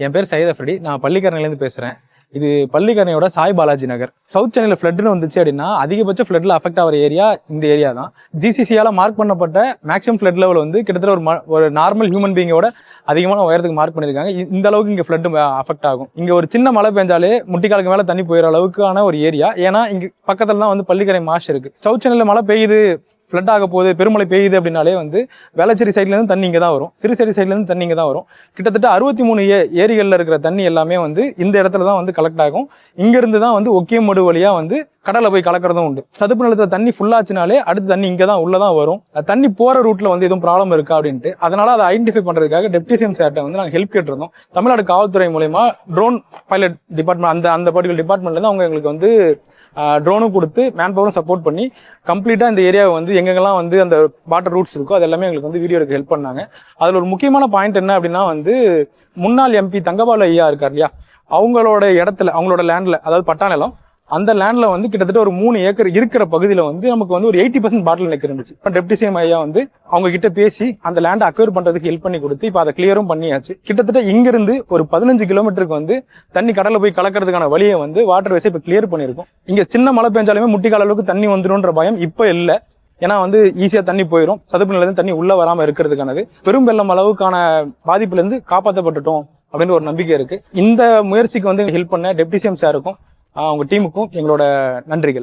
என் பேர் சையத் அஃப்ரடி நான் பள்ளிக்கரணையிலேருந்து பேசுகிறேன் இது பள்ளிக்கரணையோட சாய் பாலாஜி நகர். சவுத் சென்னையில் ஃப்ளட்னு வந்துச்சு அப்படின்னா அதிகபட்ச ஃப்ளட்டில் அஃபெக்ட் ஆகிற ஏரியா இந்த ஏரியா தான். ஜிசிசியால் மார்க் பண்ணப்பட்ட மேக்ஸிமம் ஃப்ளட் லெவல் வந்து கிட்டத்தட்ட ஒரு ம- ஒரு நார்மல் ஹியூமன் பீங்கோட அதிகமான உயரத்துக்கு மார்க் பண்ணியிருக்காங்க. இந்த அளவுக்கு இங்கே ஃப்ளட்டு அஃபெக்ட் ஆகும். இங்கே ஒரு சின்ன மழை பெஞ்சாலே முட்டிக்காலுக்கு மேலே தண்ணி போயிடுற அளவுக்கான ஒரு ஏரியா ஏன்னா இங்கே பக்கத்தில் தான் வந்து பள்ளிக்கரை மாஷ் இருக்குது சவுத் சென்னையில் மழை பெய்யுது ஃப்ளட் ஆக போகுது பெருமழை பெய்யுது அப்படின்னாலே வந்து வேளச்சேரி சைட்லேருந்து தண்ணி இங்கே தான் வரும். சிறுசேரி சைட்லேருந்து தண்ணி இங்கே தான் வரும். கிட்டத்தட்ட அறுபத்தி மூணு ஏ ஏரிகளில் இருக்கிற தண்ணி எல்லாமே வந்து இந்த இடத்துல தான் வந்து கலெக்ட் ஆகும். இங்கேருந்து தான் வந்து ஒக்கியமடு வழியாக வந்து கடலை போய் கலக்கிறதும் உண்டு. சதுப்பு நிலத்தில் தண்ணி ஃபுல்லாச்சுனாலே அடுத்து தண்ணி இங்கே தான் உள்ளே தான் வரும் தண்ணி போகிற ரூட்டில் வந்து எதுவும் ப்ராப்ளம் இருக்கா அப்படின்ட்டு அதனால் அதை ஐடென்டிஃபை பண்ணுறதுக்காக டெப்டிசிஎம் சார்ட்டை வந்து நாங்கள் ஹெல்ப் கேட்டிருந்தோம். தமிழ்நாடு காவல்துறை மூலயமா ட்ரோன் பைலட் டிபார்ட்மெண்ட் அந்த அந்த பர்டிகுலர் டிபார்ட்மெண்ட்லேருந்து அவங்க எங்களுக்கு வந்து ட்ரோனும் கொடுத்து மேன் பவரும் சப்போர்ட் பண்ணி கம்ப்ளீட்டாக இந்த ஏரியாவை வந்து எங்கெங்கெல்லாம் வந்து அந்த வாட்டர் ரூட்ஸ் இருக்கோ அது எல்லாமே எங்களுக்கு வந்து வீடியோ எடுக்க ஹெல்ப் பண்ணாங்க. அதில் ஒரு முக்கியமான பாயிண்ட் என்ன அப்படின்னா வந்து முன்னாள் எம்பி தங்கபாலு ஐயா இருக்கார் இல்லையா? அவங்களோட இடத்துல அவங்களோட லேண்டில் அதாவது பட்டா நிலம் அந்த லேண்ட்ல வந்து கிட்டத்தட்ட ஒரு மூணு ஏக்கர் இருக்கிற பகுதியில் வந்து நமக்கு வந்து ஒரு எயிட்டி பர்சன்ட் பாட்டில் நெக் இருந்துச்சு. இப்போ டெப்டி சிஎம் ஐயா வந்து அவங்க கிட்ட பேசி அந்த லேண்டை அக்வயர் பண்றதுக்கு ஹெல்ப் பண்ணி கொடுத்து இப்போ அதை கிளியரும் பண்ணியாச்சு. கிட்டத்தட்ட இங்கிருந்து ஒரு பதினஞ்சு கிலோமீட்டருக்கு வந்து தண்ணி கடலில் போய் கலக்கிறதுக்கான வழியை வந்து வாட்டர் வேஸை இப்போ கிளியர் பண்ணியிருக்கோம். இங்க சின்ன மழை பெஞ்சாலுமே முட்டிக்கால அளவுக்கு தண்ணி வந்துடும்ன்ற பயம் இப்போ இல்லை. ஏன்னா வந்து ஈஸியாக தண்ணி போயிடும் சதுப்பு நிலத்துல தண்ணி உள்ளே வராமல் இருக்கிறதுக்கானது. பெரும் வெள்ளம் அளவுக்கான பாதிப்புலேருந்து காப்பாற்றப்பட்டுட்டோம் அப்படின்னு ஒரு நம்பிக்கை இருக்குது இந்த முயற்சிக்கு வந்து ஹெல்ப் பண்ண டெப்டி சிஎம் சாருக்கும் அவங்க டீமுக்கும் எங்களோட நன்றிகள்.